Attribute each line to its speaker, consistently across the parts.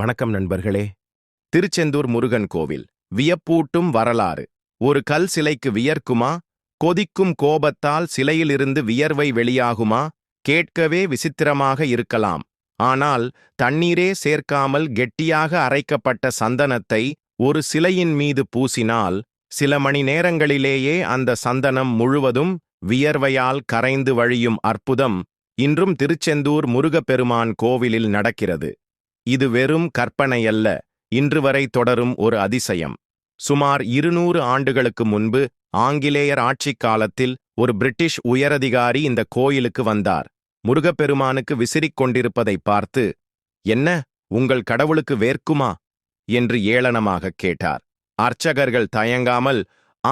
Speaker 1: வணக்கம் நண்பர்களே திருச்செந்தூர் முருகன் கோவில் வியப்பூட்டும் வரலாறு ஒரு கல் சிலைக்கு வியர்க்குமா கொதிக்கும் கோபத்தால் சிலையிலிருந்து வியர்வை வெளியாகுமா கேட்கவே விசித்திரமாக இருக்கலாம் ஆனால் தண்ணீரே சேர்க்காமல் கெட்டியாக அரைக்கப்பட்ட சந்தனத்தை ஒரு சிலையின் மீது பூசினால் சில மணி நேரங்களிலேயே அந்த சந்தனம் முழுவதும் வியர்வையால் கரைந்து வழியும் அற்புதம் இன்றும் திருச்செந்தூர் முருகப்பெருமான் கோவிலில் நடக்கிறது இது வெறும் கற்பனையல்ல இன்று வரை தொடரும் ஒரு அதிசயம் சுமார் இருநூறு ஆண்டுகளுக்கு முன்பு ஆங்கிலேயர் ஆட்சிக் காலத்தில் ஒரு பிரிட்டிஷ் உயரதிகாரி இந்த கோயிலுக்கு வந்தார் முருகப்பெருமானுக்கு விசிறிக் கொண்டிருப்பதை பார்த்து என்ன உங்கள் கடவுளுக்கு வேர்க்குமா என்று ஏளனமாக கேட்டார் அர்ச்சகர்கள் தயங்காமல்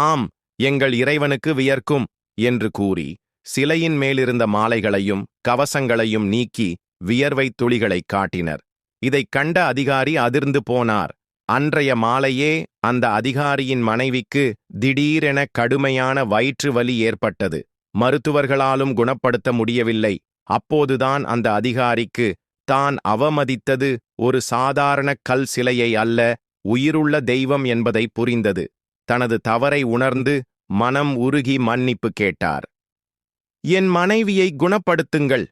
Speaker 1: ஆம் எங்கள் இறைவனுக்கு வியர்க்கும் என்று கூறி சிலையின் மேலிருந்த மாலைகளையும் கவசங்களையும் நீக்கி வியர்வைத் துளிகளைக் காட்டினர் இதைக் கண்ட அதிகாரி அதிர்ந்து போனார் அன்றைய மாலையே அந்த அதிகாரியின் மனைவிக்கு திடீரென கடுமையான வயிற்று வலி ஏற்பட்டது மருத்துவர்களாலும் குணப்படுத்த முடியவில்லை அப்போதுதான் அந்த அதிகாரிக்கு தான் அவமதித்தது ஒரு சாதாரண கல் சிலையை அல்ல உயிருள்ள தெய்வம் என்பதை புரிந்தது தனது தவறை உணர்ந்து மனம் உருகி மன்னிப்பு கேட்டார் என் மனைவியை குணப்படுத்துங்கள்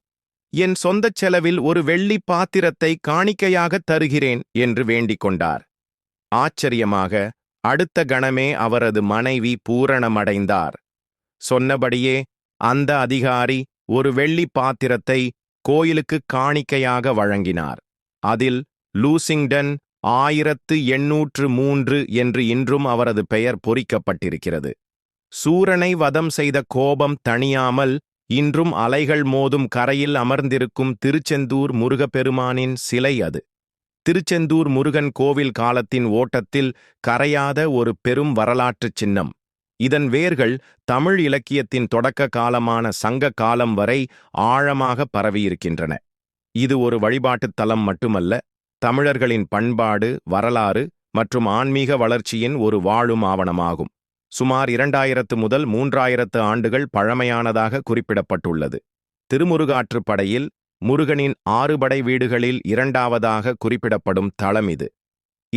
Speaker 1: என் சொந்தச் செலவில் ஒரு வெள்ளி பாத்திரத்தை காணிக்கையாக தருகிறேன் என்று வேண்டிக் கொண்டார் ஆச்சரியமாக அடுத்த கணமே அவரது மனைவி பூரணமடைந்தார் சொன்னபடியே அந்த அதிகாரி ஒரு வெள்ளி பாத்திரத்தை கோயிலுக்கு காணிக்கையாக வழங்கினார் அதில் லூசிங்டன் ஆயிரத்து எண்ணூற்று மூன்று என்று இன்றும் அவரது பெயர் பொறிக்கப்பட்டிருக்கிறது சூரனை வதம் செய்த கோபம் தணியாமல் இன்றும் அலைகள் மோதும் கரையில் அமர்ந்திருக்கும் திருச்செந்தூர் முருகப்பெருமானின் சிலை அது திருச்செந்தூர் முருகன் கோவில் காலத்தின் ஓட்டத்தில் கரையாத ஒரு பெரும் வரலாற்றுச் சின்னம் இதன் வேர்கள் தமிழ் இலக்கியத்தின் தொடக்க காலமான சங்க காலம் வரை ஆழமாக பரவியிருக்கின்றன இது ஒரு வழிபாட்டுத் தலம் மட்டுமல்ல தமிழர்களின் பண்பாடு வரலாறு மற்றும் ஆன்மீக வளர்ச்சியின் ஒரு வாழும் ஆவணமாகும் சுமார் இரண்டாயிரத்து முதல் மூன்றாயிரத்து ஆண்டுகள் பழமையானதாக குறிப்பிடப்பட்டுள்ளது திருமுருகாற்றுப்படையில் முருகனின் ஆறுபடை வீடுகளில் இரண்டாவதாக குறிப்பிடப்படும் தளம் இது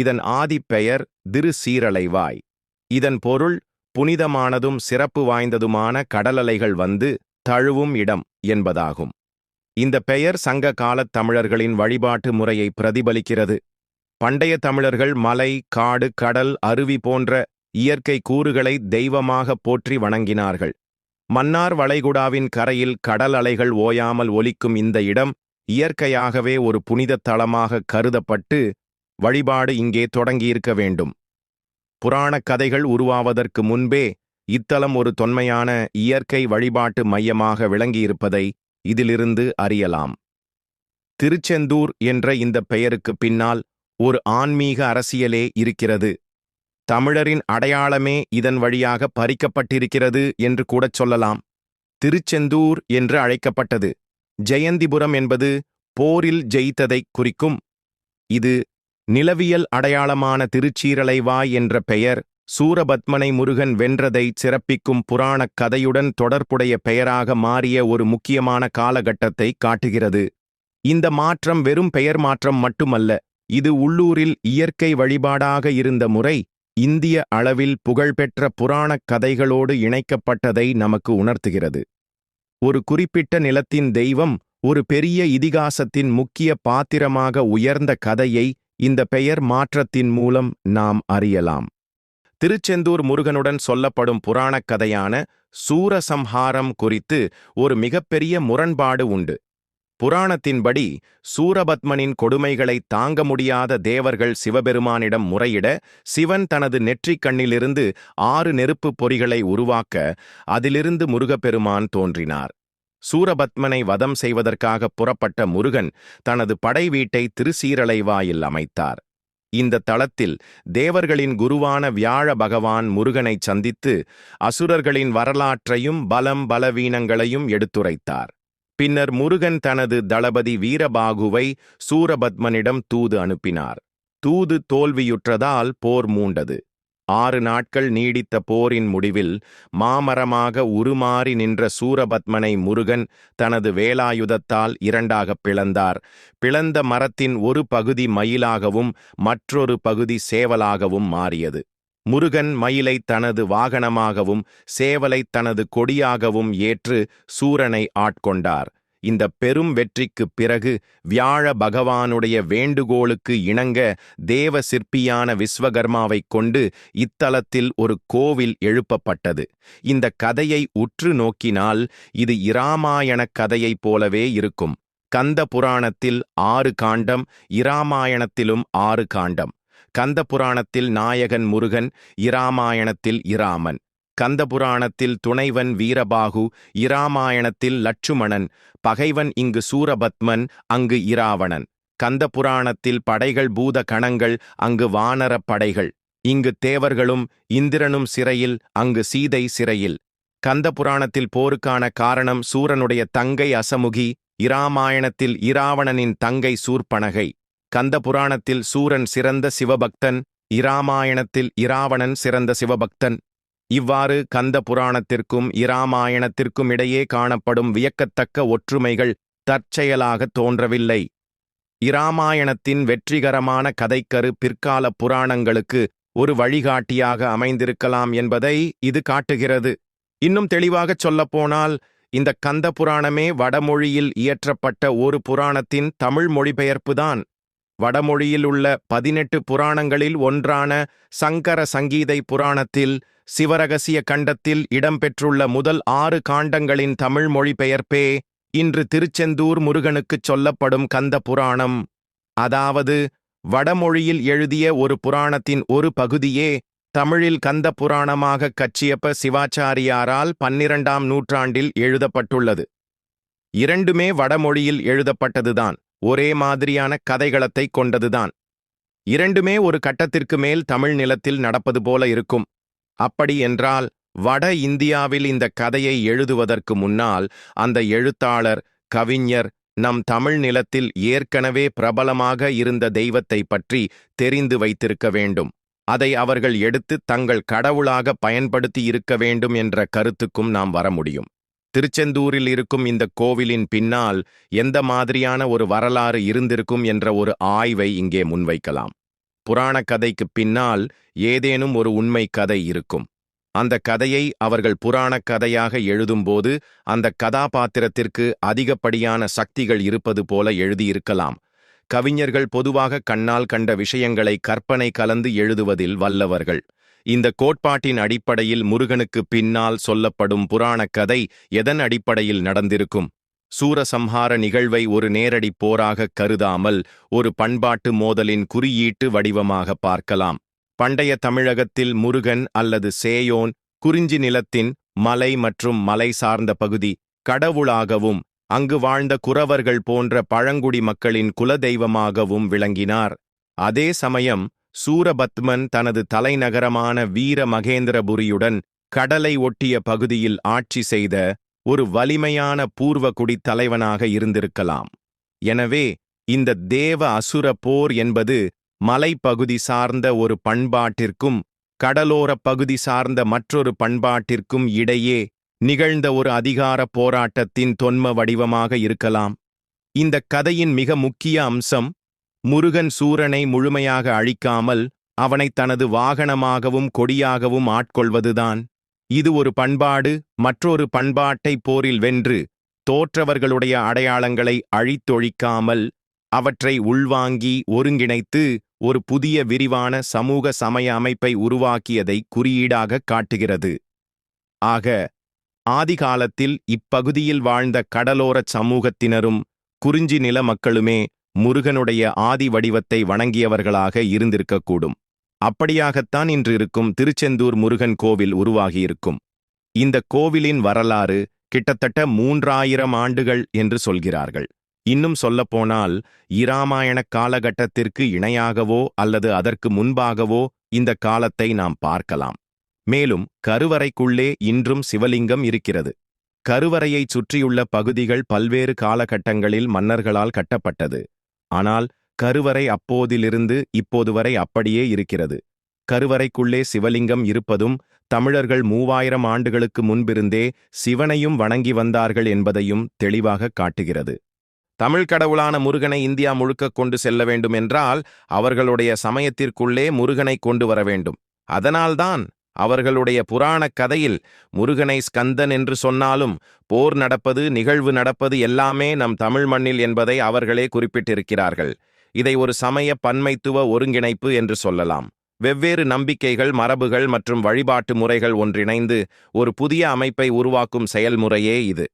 Speaker 1: இதன் ஆதிப்பெயர் திரு சீரலைவாய் இதன் பொருள் புனிதமானதும் சிறப்பு வாய்ந்ததுமான கடலலைகள் வந்து தழுவும் இடம் என்பதாகும் இந்த பெயர் சங்க காலத் தமிழர்களின் வழிபாட்டு முறையை பிரதிபலிக்கிறது பண்டைய தமிழர்கள் மலை காடு கடல் அருவி போன்ற இயற்கை கூறுகளை தெய்வமாக போற்றி வணங்கினார்கள் மன்னார் வளைகுடாவின் கரையில் கடல் அலைகள் ஓயாமல் ஒலிக்கும் இந்த இடம் இயற்கையாகவே ஒரு புனிதத் தளமாக கருதப்பட்டு வழிபாடு இங்கே தொடங்கியிருக்க வேண்டும் புராணக் கதைகள் உருவாவதற்கு முன்பே இத்தலம் ஒரு தொன்மையான இயற்கை வழிபாட்டு மையமாக விளங்கியிருப்பதை இதிலிருந்து அறியலாம் திருச்செந்தூர் என்ற இந்த பெயருக்கு பின்னால் ஒரு ஆன்மீக அரசியலே இருக்கிறது தமிழரின் அடையாளமே இதன் வழியாக பறிக்கப்பட்டிருக்கிறது என்று கூடச் சொல்லலாம் திருச்செந்தூர் என்று அழைக்கப்பட்டது ஜெயந்திபுரம் என்பது போரில் ஜெயித்ததைக் குறிக்கும் இது நிலவியல் அடையாளமான திருச்சீரலைவாய் என்ற பெயர் சூரபத்மனை முருகன் வென்றதை சிறப்பிக்கும் புராணக் கதையுடன் தொடர்புடைய பெயராக மாறிய ஒரு முக்கியமான காலகட்டத்தை காட்டுகிறது இந்த மாற்றம் வெறும் பெயர் மாற்றம் மட்டுமல்ல இது உள்ளூரில் இயற்கை வழிபாடாக இருந்த முறை இந்திய அளவில் புகழ்பெற்ற புராணக் கதைகளோடு இணைக்கப்பட்டதை நமக்கு உணர்த்துகிறது ஒரு குறிப்பிட்ட நிலத்தின் தெய்வம் ஒரு பெரிய இதிகாசத்தின் முக்கிய பாத்திரமாக உயர்ந்த கதையை இந்த பெயர் மாற்றத்தின் மூலம் நாம் அறியலாம் திருச்செந்தூர் முருகனுடன் சொல்லப்படும் புராணக் கதையான சூரசம்ஹாரம் குறித்து ஒரு மிகப்பெரிய முரண்பாடு உண்டு புராணத்தின்படி சூரபத்மனின் கொடுமைகளை தாங்க முடியாத தேவர்கள் சிவபெருமானிடம் முறையிட சிவன் தனது நெற்றிக் கண்ணிலிருந்து ஆறு நெருப்புப் பொறிகளை உருவாக்க அதிலிருந்து முருகப்பெருமான் தோன்றினார் சூரபத்மனை வதம் செய்வதற்காக புறப்பட்ட முருகன் தனது படை வீட்டை திருசீரலைவாயில் அமைத்தார் இந்த தளத்தில் தேவர்களின் குருவான வியாழ பகவான் முருகனை சந்தித்து அசுரர்களின் வரலாற்றையும் பலம் பலவீனங்களையும் எடுத்துரைத்தார் பின்னர் முருகன் தனது தளபதி வீரபாகுவை சூரபத்மனிடம் தூது அனுப்பினார் தூது தோல்வியுற்றதால் போர் மூண்டது ஆறு நாட்கள் நீடித்த போரின் முடிவில் மாமரமாக உருமாறி நின்ற சூரபத்மனை முருகன் தனது வேலாயுதத்தால் இரண்டாகப் பிளந்தார் பிளந்த மரத்தின் ஒரு பகுதி மயிலாகவும் மற்றொரு பகுதி சேவலாகவும் மாறியது முருகன் மயிலை தனது வாகனமாகவும் சேவலை தனது கொடியாகவும் ஏற்று சூரனை ஆட்கொண்டார் இந்த பெரும் வெற்றிக்குப் பிறகு வியாழ பகவானுடைய வேண்டுகோளுக்கு இணங்க தேவ சிற்பியான விஸ்வகர்மாவைக் கொண்டு இத்தலத்தில் ஒரு கோவில் எழுப்பப்பட்டது இந்த கதையை உற்று நோக்கினால் இது இராமாயணக் கதையைப் போலவே இருக்கும் கந்த புராணத்தில் ஆறு காண்டம் இராமாயணத்திலும் ஆறு காண்டம் கந்த புராணத்தில் நாயகன் முருகன் இராமாயணத்தில் இராமன் கந்த புராணத்தில் துணைவன் வீரபாகு இராமாயணத்தில் லட்சுமணன் பகைவன் இங்கு சூரபத்மன் அங்கு இராவணன் கந்த புராணத்தில் படைகள் பூத கணங்கள் அங்கு வானரப் படைகள் இங்கு தேவர்களும் இந்திரனும் சிறையில் அங்கு சீதை சிறையில் கந்த புராணத்தில் போருக்கான காரணம் சூரனுடைய தங்கை அசமுகி இராமாயணத்தில் இராவணனின் தங்கை சூர்பனகை கந்த புராணத்தில் சூரன் சிறந்த சிவபக்தன் இராமாயணத்தில் இராவணன் சிறந்த சிவபக்தன் இவ்வாறு கந்த புராணத்திற்கும் இராமாயணத்திற்கும் இடையே காணப்படும் வியக்கத்தக்க ஒற்றுமைகள் தற்செயலாக தோன்றவில்லை இராமாயணத்தின் வெற்றிகரமான கதைக்கரு பிற்கால புராணங்களுக்கு ஒரு வழிகாட்டியாக அமைந்திருக்கலாம் என்பதை இது காட்டுகிறது இன்னும் தெளிவாகச் சொல்லப்போனால் இந்த கந்த புராணமே வடமொழியில் இயற்றப்பட்ட ஒரு புராணத்தின் தமிழ் மொழிபெயர்ப்புதான் வடமொழியில் உள்ள பதினெட்டு புராணங்களில் ஒன்றான சங்கர சங்கீதை புராணத்தில் சிவரகசிய கண்டத்தில் இடம்பெற்றுள்ள முதல் ஆறு காண்டங்களின் தமிழ் மொழிபெயர்ப்பே இன்று திருச்செந்தூர் முருகனுக்குச் சொல்லப்படும் கந்த புராணம் அதாவது வடமொழியில் எழுதிய ஒரு புராணத்தின் ஒரு பகுதியே தமிழில் கந்த புராணமாக கச்சியப்ப சிவாச்சாரியாரால் பன்னிரண்டாம் நூற்றாண்டில் எழுதப்பட்டுள்ளது இரண்டுமே வடமொழியில் எழுதப்பட்டதுதான் ஒரே மாதிரியான கதைகளத்தை கொண்டதுதான் இரண்டுமே ஒரு கட்டத்திற்கு மேல் தமிழ் நிலத்தில் நடப்பது போல இருக்கும் அப்படி என்றால் வட இந்தியாவில் இந்த கதையை எழுதுவதற்கு முன்னால் அந்த எழுத்தாளர் கவிஞர் நம் தமிழ் நிலத்தில் ஏற்கனவே பிரபலமாக இருந்த தெய்வத்தை பற்றி தெரிந்து வைத்திருக்க வேண்டும் அதை அவர்கள் எடுத்து தங்கள் கடவுளாக பயன்படுத்தி இருக்க வேண்டும் என்ற கருத்துக்கும் நாம் வர முடியும் திருச்செந்தூரில் இருக்கும் இந்த கோவிலின் பின்னால் எந்த மாதிரியான ஒரு வரலாறு இருந்திருக்கும் என்ற ஒரு ஆய்வை இங்கே முன்வைக்கலாம் புராண கதைக்கு பின்னால் ஏதேனும் ஒரு உண்மை கதை இருக்கும் அந்த கதையை அவர்கள் புராண கதையாக எழுதும்போது அந்த கதாபாத்திரத்திற்கு அதிகப்படியான சக்திகள் இருப்பது போல எழுதியிருக்கலாம் கவிஞர்கள் பொதுவாக கண்ணால் கண்ட விஷயங்களை கற்பனை கலந்து எழுதுவதில் வல்லவர்கள் இந்த கோட்பாட்டின் அடிப்படையில் முருகனுக்கு பின்னால் சொல்லப்படும் புராணக் கதை எதன் அடிப்படையில் நடந்திருக்கும் சூரசம்ஹார நிகழ்வை ஒரு நேரடி போராகக் கருதாமல் ஒரு பண்பாட்டு மோதலின் குறியீட்டு வடிவமாக பார்க்கலாம் பண்டைய தமிழகத்தில் முருகன் அல்லது சேயோன் குறிஞ்சி நிலத்தின் மலை மற்றும் மலை சார்ந்த பகுதி கடவுளாகவும் அங்கு வாழ்ந்த குறவர்கள் போன்ற பழங்குடி மக்களின் குலதெய்வமாகவும் விளங்கினார் அதே சமயம் சூரபத்மன் தனது தலைநகரமான வீர மகேந்திரபுரியுடன் கடலை ஒட்டிய பகுதியில் ஆட்சி செய்த ஒரு வலிமையான பூர்வகுடி தலைவனாக இருந்திருக்கலாம் எனவே இந்த தேவ அசுர போர் என்பது மலைப்பகுதி சார்ந்த ஒரு பண்பாட்டிற்கும் கடலோரப் பகுதி சார்ந்த மற்றொரு பண்பாட்டிற்கும் இடையே நிகழ்ந்த ஒரு அதிகார போராட்டத்தின் தொன்ம வடிவமாக இருக்கலாம் இந்த கதையின் மிக முக்கிய அம்சம் முருகன் சூரனை முழுமையாக அழிக்காமல் அவனை தனது வாகனமாகவும் கொடியாகவும் ஆட்கொள்வதுதான் இது ஒரு பண்பாடு மற்றொரு பண்பாட்டை போரில் வென்று தோற்றவர்களுடைய அடையாளங்களை அழித்தொழிக்காமல் அவற்றை உள்வாங்கி ஒருங்கிணைத்து ஒரு புதிய விரிவான சமூக சமய அமைப்பை உருவாக்கியதை குறியீடாக காட்டுகிறது ஆக ஆதிகாலத்தில் இப்பகுதியில் வாழ்ந்த கடலோரச் சமூகத்தினரும் குறிஞ்சி நில மக்களுமே முருகனுடைய ஆதி வடிவத்தை வணங்கியவர்களாக இருந்திருக்கக்கூடும் அப்படியாகத்தான் இன்று இருக்கும் திருச்செந்தூர் முருகன் கோவில் உருவாகியிருக்கும் இந்த கோவிலின் வரலாறு கிட்டத்தட்ட மூன்றாயிரம் ஆண்டுகள் என்று சொல்கிறார்கள் இன்னும் சொல்லப்போனால் இராமாயண காலகட்டத்திற்கு இணையாகவோ அல்லது அதற்கு முன்பாகவோ இந்த காலத்தை நாம் பார்க்கலாம் மேலும் கருவறைக்குள்ளே இன்றும் சிவலிங்கம் இருக்கிறது கருவறையைச் சுற்றியுள்ள பகுதிகள் பல்வேறு காலகட்டங்களில் மன்னர்களால் கட்டப்பட்டது ஆனால் கருவறை அப்போதிலிருந்து இப்போது வரை அப்படியே இருக்கிறது கருவறைக்குள்ளே சிவலிங்கம் இருப்பதும் தமிழர்கள் மூவாயிரம் ஆண்டுகளுக்கு முன்பிருந்தே சிவனையும் வணங்கி வந்தார்கள் என்பதையும் தெளிவாக காட்டுகிறது தமிழ் கடவுளான முருகனை இந்தியா முழுக்க கொண்டு செல்ல வேண்டும் என்றால் அவர்களுடைய சமயத்திற்குள்ளே முருகனை கொண்டு வர வேண்டும் அதனால்தான் அவர்களுடைய புராணக் கதையில் முருகனை ஸ்கந்தன் என்று சொன்னாலும் போர் நடப்பது நிகழ்வு நடப்பது எல்லாமே நம் தமிழ் மண்ணில் என்பதை அவர்களே குறிப்பிட்டிருக்கிறார்கள் இதை ஒரு சமய பன்மைத்துவ ஒருங்கிணைப்பு என்று சொல்லலாம் வெவ்வேறு நம்பிக்கைகள் மரபுகள் மற்றும் வழிபாட்டு முறைகள் ஒன்றிணைந்து ஒரு புதிய அமைப்பை உருவாக்கும் செயல்முறையே இது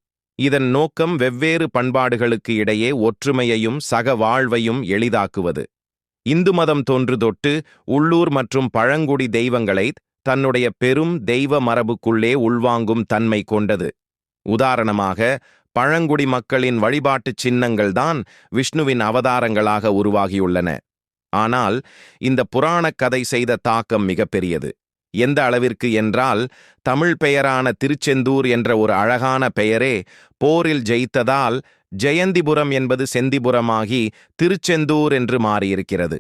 Speaker 1: இதன் நோக்கம் வெவ்வேறு பண்பாடுகளுக்கு இடையே ஒற்றுமையையும் சக வாழ்வையும் எளிதாக்குவது இந்து மதம் தோன்று தொட்டு உள்ளூர் மற்றும் பழங்குடி தெய்வங்களை தன்னுடைய பெரும் தெய்வ மரபுக்குள்ளே உள்வாங்கும் தன்மை கொண்டது உதாரணமாக பழங்குடி மக்களின் வழிபாட்டுச் சின்னங்கள்தான் விஷ்ணுவின் அவதாரங்களாக உருவாகியுள்ளன ஆனால் இந்த புராணக் கதை செய்த தாக்கம் மிகப்பெரியது எந்த அளவிற்கு என்றால் தமிழ் பெயரான திருச்செந்தூர் என்ற ஒரு அழகான பெயரே போரில் ஜெயித்ததால் ஜெயந்திபுரம் என்பது செந்திபுரமாகி திருச்செந்தூர் என்று மாறியிருக்கிறது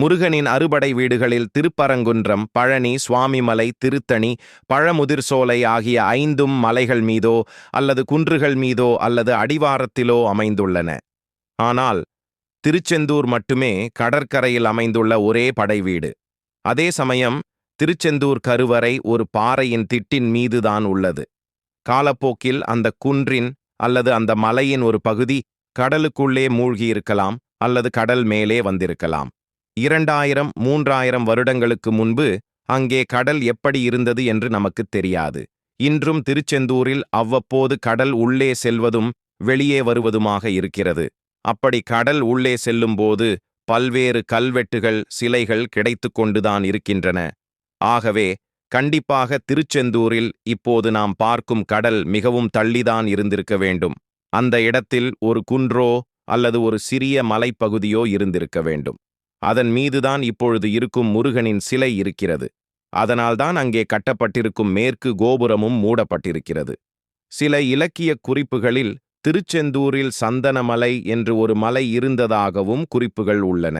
Speaker 1: முருகனின் அறுபடை வீடுகளில் திருப்பரங்குன்றம் பழனி சுவாமிமலை திருத்தணி பழமுதிர் சோலை ஆகிய ஐந்தும் மலைகள் மீதோ அல்லது குன்றுகள் மீதோ அல்லது அடிவாரத்திலோ அமைந்துள்ளன ஆனால் திருச்செந்தூர் மட்டுமே கடற்கரையில் அமைந்துள்ள ஒரே படைவீடு அதே சமயம் திருச்செந்தூர் கருவறை ஒரு பாறையின் திட்டின் மீதுதான் உள்ளது காலப்போக்கில் அந்த குன்றின் அல்லது அந்த மலையின் ஒரு பகுதி கடலுக்குள்ளே மூழ்கியிருக்கலாம் அல்லது கடல் மேலே வந்திருக்கலாம் இரண்டாயிரம் மூன்றாயிரம் வருடங்களுக்கு முன்பு அங்கே கடல் எப்படி இருந்தது என்று நமக்கு தெரியாது இன்றும் திருச்செந்தூரில் அவ்வப்போது கடல் உள்ளே செல்வதும் வெளியே வருவதுமாக இருக்கிறது அப்படி கடல் உள்ளே செல்லும்போது பல்வேறு கல்வெட்டுகள் சிலைகள் கிடைத்து கொண்டுதான் இருக்கின்றன ஆகவே கண்டிப்பாக திருச்செந்தூரில் இப்போது நாம் பார்க்கும் கடல் மிகவும் தள்ளிதான் இருந்திருக்க வேண்டும் அந்த இடத்தில் ஒரு குன்றோ அல்லது ஒரு சிறிய மலைப்பகுதியோ இருந்திருக்க வேண்டும் அதன் மீதுதான் இப்பொழுது இருக்கும் முருகனின் சிலை இருக்கிறது அதனால்தான் அங்கே கட்டப்பட்டிருக்கும் மேற்கு கோபுரமும் மூடப்பட்டிருக்கிறது சில இலக்கிய குறிப்புகளில் திருச்செந்தூரில் சந்தனமலை என்று ஒரு மலை இருந்ததாகவும் குறிப்புகள் உள்ளன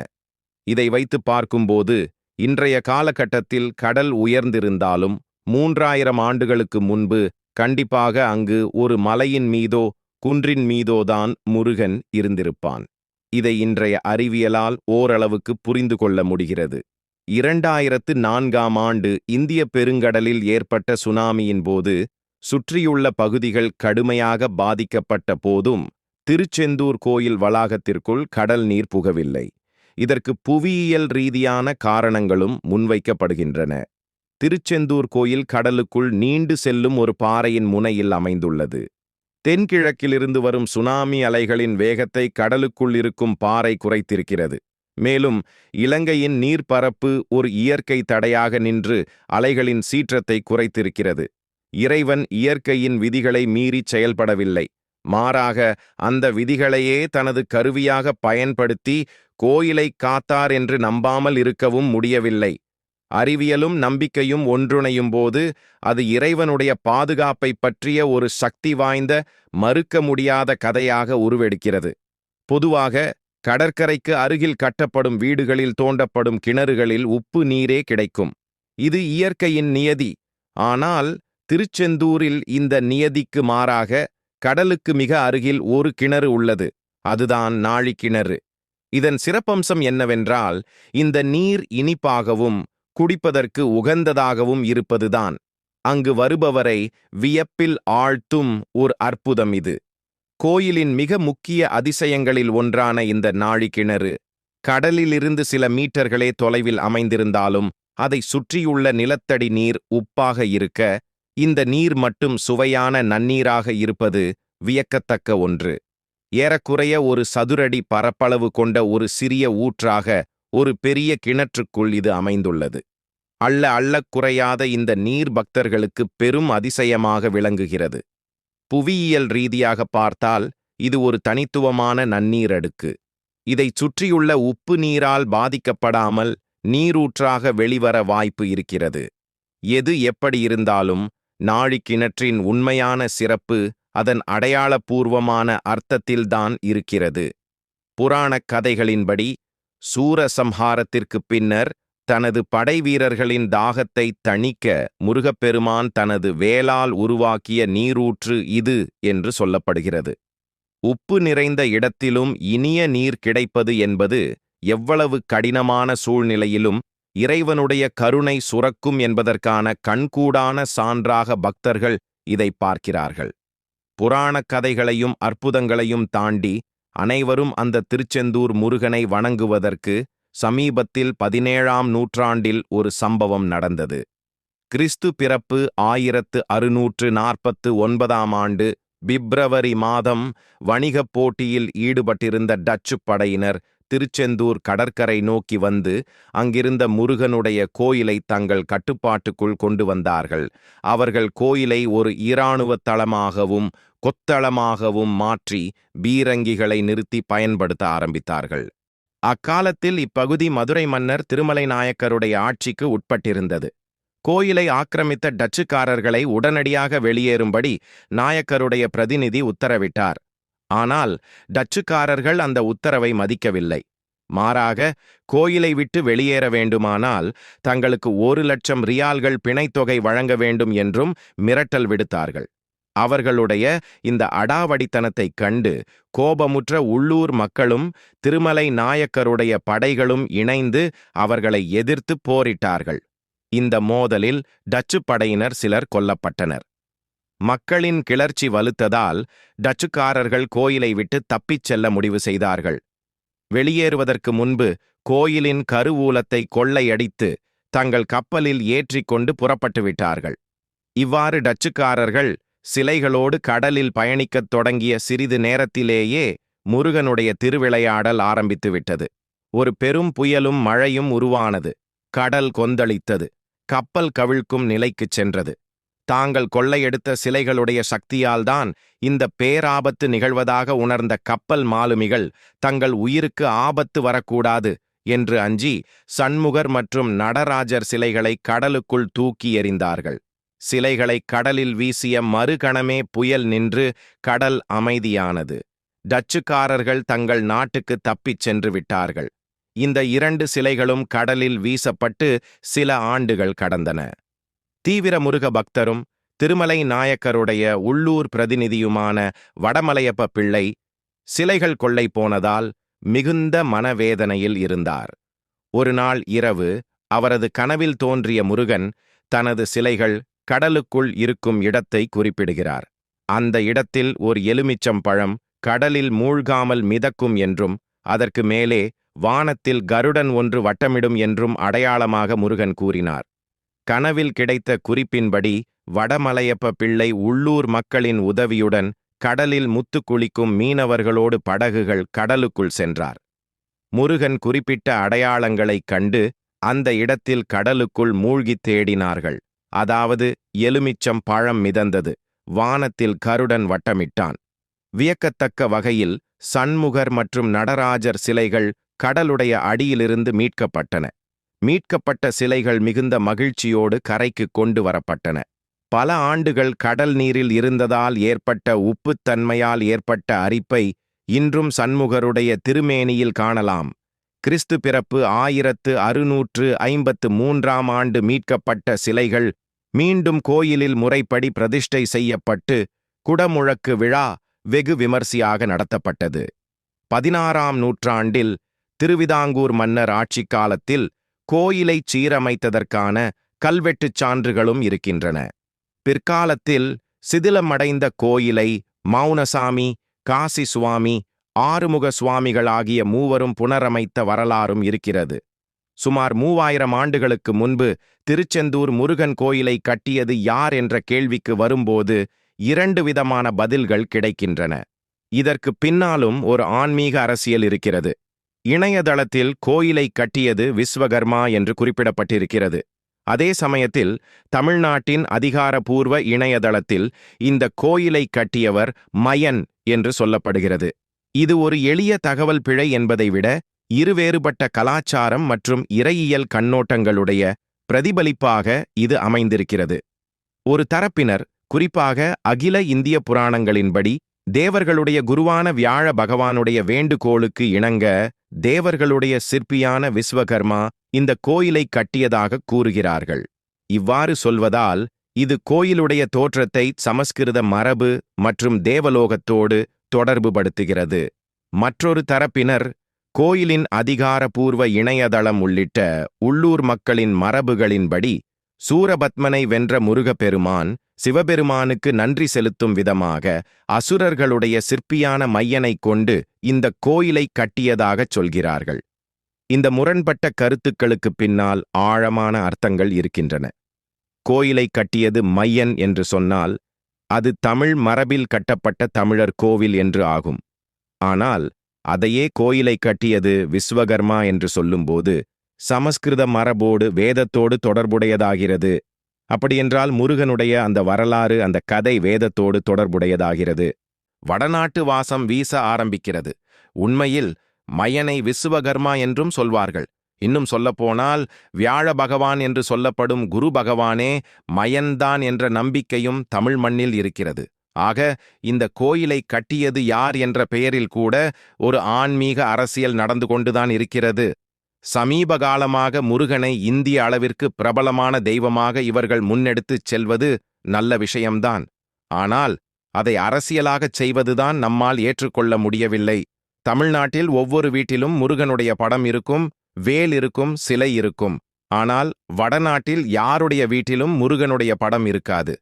Speaker 1: இதை வைத்து பார்க்கும்போது இன்றைய காலகட்டத்தில் கடல் உயர்ந்திருந்தாலும் மூன்றாயிரம் ஆண்டுகளுக்கு முன்பு கண்டிப்பாக அங்கு ஒரு மலையின் மீதோ குன்றின் மீதோதான் முருகன் இருந்திருப்பான் இதை இன்றைய அறிவியலால் ஓரளவுக்கு புரிந்து கொள்ள முடிகிறது இரண்டாயிரத்து நான்காம் ஆண்டு இந்திய பெருங்கடலில் ஏற்பட்ட சுனாமியின் போது சுற்றியுள்ள பகுதிகள் கடுமையாக பாதிக்கப்பட்ட போதும் திருச்செந்தூர் கோயில் வளாகத்திற்குள் கடல் நீர் புகவில்லை இதற்கு புவியியல் ரீதியான காரணங்களும் முன்வைக்கப்படுகின்றன திருச்செந்தூர் கோயில் கடலுக்குள் நீண்டு செல்லும் ஒரு பாறையின் முனையில் அமைந்துள்ளது தென்கிழக்கிலிருந்து வரும் சுனாமி அலைகளின் வேகத்தை கடலுக்குள் இருக்கும் பாறை குறைத்திருக்கிறது மேலும் இலங்கையின் நீர்ப்பரப்பு ஒரு இயற்கை தடையாக நின்று அலைகளின் சீற்றத்தை குறைத்திருக்கிறது இறைவன் இயற்கையின் விதிகளை மீறி செயல்படவில்லை மாறாக அந்த விதிகளையே தனது கருவியாக பயன்படுத்தி கோயிலை காத்தார் என்று நம்பாமல் இருக்கவும் முடியவில்லை அறிவியலும் நம்பிக்கையும் ஒன்றுணையும் போது அது இறைவனுடைய பாதுகாப்பை பற்றிய ஒரு சக்தி வாய்ந்த மறுக்க முடியாத கதையாக உருவெடுக்கிறது பொதுவாக கடற்கரைக்கு அருகில் கட்டப்படும் வீடுகளில் தோண்டப்படும் கிணறுகளில் உப்பு நீரே கிடைக்கும் இது இயற்கையின் நியதி ஆனால் திருச்செந்தூரில் இந்த நியதிக்கு மாறாக கடலுக்கு மிக அருகில் ஒரு கிணறு உள்ளது அதுதான் நாழிக் கிணறு இதன் சிறப்பம்சம் என்னவென்றால் இந்த நீர் இனிப்பாகவும் குடிப்பதற்கு உகந்ததாகவும் இருப்பதுதான் அங்கு வருபவரை வியப்பில் ஆழ்த்தும் ஒரு அற்புதம் இது கோயிலின் மிக முக்கிய அதிசயங்களில் ஒன்றான இந்த நாழிக்கிணறு கடலிலிருந்து சில மீட்டர்களே தொலைவில் அமைந்திருந்தாலும் அதை சுற்றியுள்ள நிலத்தடி நீர் உப்பாக இருக்க இந்த நீர் மட்டும் சுவையான நன்னீராக இருப்பது வியக்கத்தக்க ஒன்று ஏறக்குறைய ஒரு சதுரடி பரப்பளவு கொண்ட ஒரு சிறிய ஊற்றாக ஒரு பெரிய கிணற்றுக்குள் இது அமைந்துள்ளது அள்ள அள்ள குறையாத இந்த நீர் பக்தர்களுக்கு பெரும் அதிசயமாக விளங்குகிறது புவியியல் ரீதியாக பார்த்தால் இது ஒரு தனித்துவமான நன்னீர் அடுக்கு இதைச் சுற்றியுள்ள உப்பு நீரால் பாதிக்கப்படாமல் நீரூற்றாக வெளிவர வாய்ப்பு இருக்கிறது எது எப்படி இருந்தாலும் நாழிக் கிணற்றின் உண்மையான சிறப்பு அதன் அடையாளப்பூர்வமான அர்த்தத்தில்தான் இருக்கிறது புராணக் கதைகளின்படி சூரசம்ஹாரத்திற்குப் பின்னர் தனது படைவீரர்களின் தாகத்தை தணிக்க முருகப்பெருமான் தனது வேளால் உருவாக்கிய நீரூற்று இது என்று சொல்லப்படுகிறது உப்பு நிறைந்த இடத்திலும் இனிய நீர் கிடைப்பது என்பது எவ்வளவு கடினமான சூழ்நிலையிலும் இறைவனுடைய கருணை சுரக்கும் என்பதற்கான கண்கூடான சான்றாக பக்தர்கள் இதை பார்க்கிறார்கள் புராணக் கதைகளையும் அற்புதங்களையும் தாண்டி அனைவரும் அந்த திருச்செந்தூர் முருகனை வணங்குவதற்கு சமீபத்தில் பதினேழாம் நூற்றாண்டில் ஒரு சம்பவம் நடந்தது கிறிஸ்து பிறப்பு ஆயிரத்து அறுநூற்று நாற்பத்து ஒன்பதாம் ஆண்டு பிப்ரவரி மாதம் வணிகப் போட்டியில் ஈடுபட்டிருந்த டச்சு படையினர் திருச்செந்தூர் கடற்கரை நோக்கி வந்து அங்கிருந்த முருகனுடைய கோயிலை தங்கள் கட்டுப்பாட்டுக்குள் கொண்டு வந்தார்கள் அவர்கள் கோயிலை ஒரு இராணுவ தளமாகவும் கொத்தளமாகவும் மாற்றி பீரங்கிகளை நிறுத்தி பயன்படுத்த ஆரம்பித்தார்கள் அக்காலத்தில் இப்பகுதி மதுரை மன்னர் திருமலை நாயக்கருடைய ஆட்சிக்கு உட்பட்டிருந்தது கோயிலை ஆக்கிரமித்த டச்சுக்காரர்களை உடனடியாக வெளியேறும்படி நாயக்கருடைய பிரதிநிதி உத்தரவிட்டார் ஆனால் டச்சுக்காரர்கள் அந்த உத்தரவை மதிக்கவில்லை மாறாக கோயிலை விட்டு வெளியேற வேண்டுமானால் தங்களுக்கு ஒரு லட்சம் ரியால்கள் பிணைத்தொகை வழங்க வேண்டும் என்றும் மிரட்டல் விடுத்தார்கள் அவர்களுடைய இந்த அடாவடித்தனத்தைக் கண்டு கோபமுற்ற உள்ளூர் மக்களும் திருமலை நாயக்கருடைய படைகளும் இணைந்து அவர்களை எதிர்த்து போரிட்டார்கள் இந்த மோதலில் டச்சு படையினர் சிலர் கொல்லப்பட்டனர் மக்களின் கிளர்ச்சி வலுத்ததால் டச்சுக்காரர்கள் கோயிலை விட்டு தப்பிச் செல்ல முடிவு செய்தார்கள் வெளியேறுவதற்கு முன்பு கோயிலின் கருவூலத்தை கொள்ளையடித்து தங்கள் கப்பலில் ஏற்றிக்கொண்டு புறப்பட்டுவிட்டார்கள் இவ்வாறு டச்சுக்காரர்கள் சிலைகளோடு கடலில் பயணிக்கத் தொடங்கிய சிறிது நேரத்திலேயே முருகனுடைய திருவிளையாடல் ஆரம்பித்துவிட்டது ஒரு பெரும் புயலும் மழையும் உருவானது கடல் கொந்தளித்தது கப்பல் கவிழ்க்கும் நிலைக்குச் சென்றது தாங்கள் கொள்ளையெடுத்த சிலைகளுடைய சக்தியால்தான் இந்த பேராபத்து நிகழ்வதாக உணர்ந்த கப்பல் மாலுமிகள் தங்கள் உயிருக்கு ஆபத்து வரக்கூடாது என்று அஞ்சி சண்முகர் மற்றும் நடராஜர் சிலைகளை கடலுக்குள் தூக்கி எறிந்தார்கள் சிலைகளை கடலில் வீசிய மறுகணமே புயல் நின்று கடல் அமைதியானது டச்சுக்காரர்கள் தங்கள் நாட்டுக்கு தப்பிச் சென்று விட்டார்கள் இந்த இரண்டு சிலைகளும் கடலில் வீசப்பட்டு சில ஆண்டுகள் கடந்தன தீவிர முருக பக்தரும் திருமலை நாயக்கருடைய உள்ளூர் பிரதிநிதியுமான வடமலையப்ப பிள்ளை சிலைகள் கொள்ளை போனதால் மிகுந்த மனவேதனையில் இருந்தார் ஒரு நாள் இரவு அவரது கனவில் தோன்றிய முருகன் தனது சிலைகள் கடலுக்குள் இருக்கும் இடத்தை குறிப்பிடுகிறார் அந்த இடத்தில் ஒரு எலுமிச்சம் பழம் கடலில் மூழ்காமல் மிதக்கும் என்றும் அதற்கு மேலே வானத்தில் கருடன் ஒன்று வட்டமிடும் என்றும் அடையாளமாக முருகன் கூறினார் கனவில் கிடைத்த குறிப்பின்படி வடமலையப்ப பிள்ளை உள்ளூர் மக்களின் உதவியுடன் கடலில் முத்து குளிக்கும் மீனவர்களோடு படகுகள் கடலுக்குள் சென்றார் முருகன் குறிப்பிட்ட அடையாளங்களைக் கண்டு அந்த இடத்தில் கடலுக்குள் மூழ்கித் தேடினார்கள் அதாவது எலுமிச்சம் பழம் மிதந்தது வானத்தில் கருடன் வட்டமிட்டான் வியக்கத்தக்க வகையில் சண்முகர் மற்றும் நடராஜர் சிலைகள் கடலுடைய அடியிலிருந்து மீட்கப்பட்டன மீட்கப்பட்ட சிலைகள் மிகுந்த மகிழ்ச்சியோடு கரைக்கு கொண்டு வரப்பட்டன பல ஆண்டுகள் கடல் நீரில் இருந்ததால் ஏற்பட்ட உப்புத்தன்மையால் ஏற்பட்ட அரிப்பை இன்றும் சண்முகருடைய திருமேனியில் காணலாம் கிறிஸ்து பிறப்பு ஆயிரத்து அறுநூற்று ஐம்பத்து மூன்றாம் ஆண்டு மீட்கப்பட்ட சிலைகள் மீண்டும் கோயிலில் முறைப்படி பிரதிஷ்டை செய்யப்பட்டு குடமுழக்கு விழா வெகு விமர்சையாக நடத்தப்பட்டது பதினாறாம் நூற்றாண்டில் திருவிதாங்கூர் மன்னர் ஆட்சி காலத்தில் கோயிலை சீரமைத்ததற்கான கல்வெட்டுச் சான்றுகளும் இருக்கின்றன பிற்காலத்தில் சிதிலமடைந்த கோயிலை மௌனசாமி காசி சுவாமி ஆறுமுக சுவாமிகள் ஆகிய மூவரும் புனரமைத்த வரலாறும் இருக்கிறது சுமார் மூவாயிரம் ஆண்டுகளுக்கு முன்பு திருச்செந்தூர் முருகன் கோயிலை கட்டியது யார் என்ற கேள்விக்கு வரும்போது இரண்டு விதமான பதில்கள் கிடைக்கின்றன இதற்கு பின்னாலும் ஒரு ஆன்மீக அரசியல் இருக்கிறது இணையதளத்தில் கோயிலை கட்டியது விஸ்வகர்மா என்று குறிப்பிடப்பட்டிருக்கிறது அதே சமயத்தில் தமிழ்நாட்டின் அதிகாரபூர்வ இணையதளத்தில் இந்த கோயிலை கட்டியவர் மயன் என்று சொல்லப்படுகிறது இது ஒரு எளிய தகவல் பிழை என்பதை விட இருவேறுபட்ட கலாச்சாரம் மற்றும் இறையியல் கண்ணோட்டங்களுடைய பிரதிபலிப்பாக இது அமைந்திருக்கிறது ஒரு தரப்பினர் குறிப்பாக அகில இந்திய புராணங்களின்படி தேவர்களுடைய குருவான வியாழ பகவானுடைய வேண்டுகோளுக்கு இணங்க தேவர்களுடைய சிற்பியான விஸ்வகர்மா இந்த கோயிலை கட்டியதாக கூறுகிறார்கள் இவ்வாறு சொல்வதால் இது கோயிலுடைய தோற்றத்தை சமஸ்கிருத மரபு மற்றும் தேவலோகத்தோடு தொடர்புபடுத்துகிறது மற்றொரு தரப்பினர் கோயிலின் அதிகாரபூர்வ இணையதளம் உள்ளிட்ட உள்ளூர் மக்களின் மரபுகளின்படி சூரபத்மனை வென்ற முருகப்பெருமான் சிவபெருமானுக்கு நன்றி செலுத்தும் விதமாக அசுரர்களுடைய சிற்பியான மையனைக் கொண்டு இந்த கோயிலை கட்டியதாகச் சொல்கிறார்கள் இந்த முரண்பட்ட கருத்துக்களுக்கு பின்னால் ஆழமான அர்த்தங்கள் இருக்கின்றன கோயிலை கட்டியது மையன் என்று சொன்னால் அது தமிழ் மரபில் கட்டப்பட்ட தமிழர் கோவில் என்று ஆகும் ஆனால் அதையே கோயிலை கட்டியது விஸ்வகர்மா என்று சொல்லும்போது சமஸ்கிருத மரபோடு வேதத்தோடு தொடர்புடையதாகிறது அப்படியென்றால் முருகனுடைய அந்த வரலாறு அந்த கதை வேதத்தோடு தொடர்புடையதாகிறது வடநாட்டு வாசம் வீச ஆரம்பிக்கிறது உண்மையில் மயனை விஸ்வகர்மா என்றும் சொல்வார்கள் இன்னும் சொல்லப்போனால் வியாழ பகவான் என்று சொல்லப்படும் குரு பகவானே மயன்தான் என்ற நம்பிக்கையும் தமிழ் மண்ணில் இருக்கிறது ஆக இந்த கோயிலை கட்டியது யார் என்ற பெயரில் கூட ஒரு ஆன்மீக அரசியல் நடந்து கொண்டுதான் இருக்கிறது சமீப காலமாக முருகனை இந்திய அளவிற்கு பிரபலமான தெய்வமாக இவர்கள் முன்னெடுத்துச் செல்வது நல்ல விஷயம்தான் ஆனால் அதை அரசியலாகச் செய்வதுதான் நம்மால் ஏற்றுக்கொள்ள முடியவில்லை தமிழ்நாட்டில் ஒவ்வொரு வீட்டிலும் முருகனுடைய படம் இருக்கும் வேல் இருக்கும் சிலை இருக்கும் ஆனால் வடநாட்டில் யாருடைய வீட்டிலும் முருகனுடைய படம் இருக்காது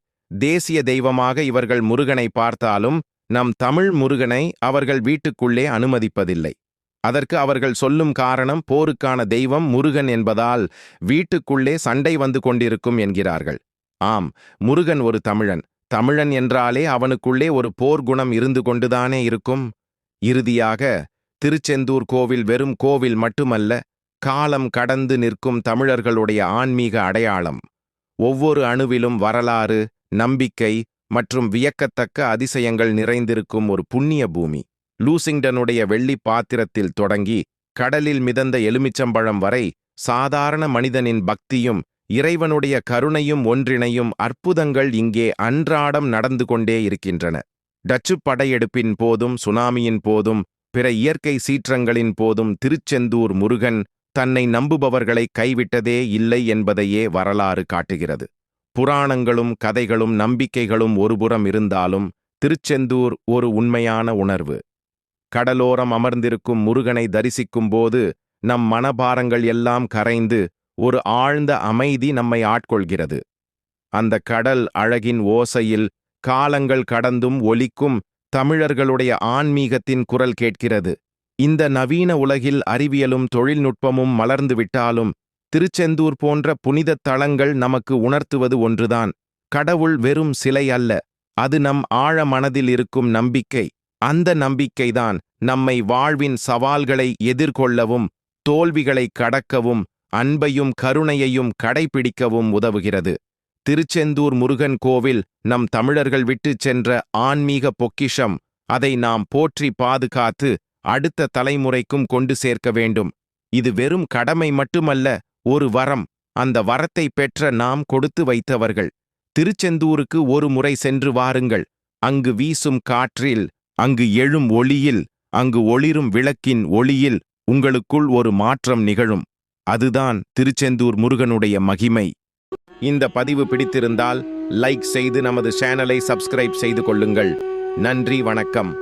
Speaker 1: தேசிய தெய்வமாக இவர்கள் முருகனை பார்த்தாலும் நம் தமிழ் முருகனை அவர்கள் வீட்டுக்குள்ளே அனுமதிப்பதில்லை அதற்கு அவர்கள் சொல்லும் காரணம் போருக்கான தெய்வம் முருகன் என்பதால் வீட்டுக்குள்ளே சண்டை வந்து கொண்டிருக்கும் என்கிறார்கள் ஆம் முருகன் ஒரு தமிழன் தமிழன் என்றாலே அவனுக்குள்ளே ஒரு போர்க்குணம் இருந்து கொண்டுதானே இருக்கும் இறுதியாக திருச்செந்தூர் கோவில் வெறும் கோவில் மட்டுமல்ல காலம் கடந்து நிற்கும் தமிழர்களுடைய ஆன்மீக அடையாளம் ஒவ்வொரு அணுவிலும் வரலாறு நம்பிக்கை மற்றும் வியக்கத்தக்க அதிசயங்கள் நிறைந்திருக்கும் ஒரு புண்ணிய பூமி லூசிங்டனுடைய வெள்ளி பாத்திரத்தில் தொடங்கி கடலில் மிதந்த எலுமிச்சம்பழம் வரை சாதாரண மனிதனின் பக்தியும் இறைவனுடைய கருணையும் ஒன்றிணையும் அற்புதங்கள் இங்கே அன்றாடம் நடந்து கொண்டே இருக்கின்றன டச்சு படையெடுப்பின் போதும் சுனாமியின் போதும் பிற இயற்கை சீற்றங்களின் போதும் திருச்செந்தூர் முருகன் தன்னை நம்புபவர்களை கைவிட்டதே இல்லை என்பதையே வரலாறு காட்டுகிறது புராணங்களும் கதைகளும் நம்பிக்கைகளும் ஒருபுறம் இருந்தாலும் திருச்செந்தூர் ஒரு உண்மையான உணர்வு கடலோரம் அமர்ந்திருக்கும் முருகனை தரிசிக்கும் போது நம் மனபாரங்கள் எல்லாம் கரைந்து ஒரு ஆழ்ந்த அமைதி நம்மை ஆட்கொள்கிறது அந்த கடல் அழகின் ஓசையில் காலங்கள் கடந்தும் ஒலிக்கும் தமிழர்களுடைய ஆன்மீகத்தின் குரல் கேட்கிறது இந்த நவீன உலகில் அறிவியலும் தொழில்நுட்பமும் மலர்ந்துவிட்டாலும் திருச்செந்தூர் போன்ற புனிதத் தளங்கள் நமக்கு உணர்த்துவது ஒன்றுதான் கடவுள் வெறும் சிலை அல்ல அது நம் ஆழ மனதில் இருக்கும் நம்பிக்கை அந்த நம்பிக்கைதான் நம்மை வாழ்வின் சவால்களை எதிர்கொள்ளவும் தோல்விகளை கடக்கவும் அன்பையும் கருணையையும் கடைபிடிக்கவும் உதவுகிறது திருச்செந்தூர் முருகன் கோவில் நம் தமிழர்கள் விட்டு சென்ற ஆன்மீக பொக்கிஷம் அதை நாம் போற்றி பாதுகாத்து அடுத்த தலைமுறைக்கும் கொண்டு சேர்க்க வேண்டும் இது வெறும் கடமை மட்டுமல்ல ஒரு வரம் அந்த வரத்தை பெற்ற நாம் கொடுத்து வைத்தவர்கள் திருச்செந்தூருக்கு ஒரு முறை சென்று வாருங்கள் அங்கு வீசும் காற்றில் அங்கு எழும் ஒளியில் அங்கு ஒளிரும் விளக்கின் ஒளியில் உங்களுக்குள் ஒரு மாற்றம் நிகழும் அதுதான் திருச்செந்தூர் முருகனுடைய மகிமை இந்த பதிவு பிடித்திருந்தால் லைக் செய்து நமது சேனலை சப்ஸ்கிரைப் செய்து கொள்ளுங்கள் நன்றி வணக்கம்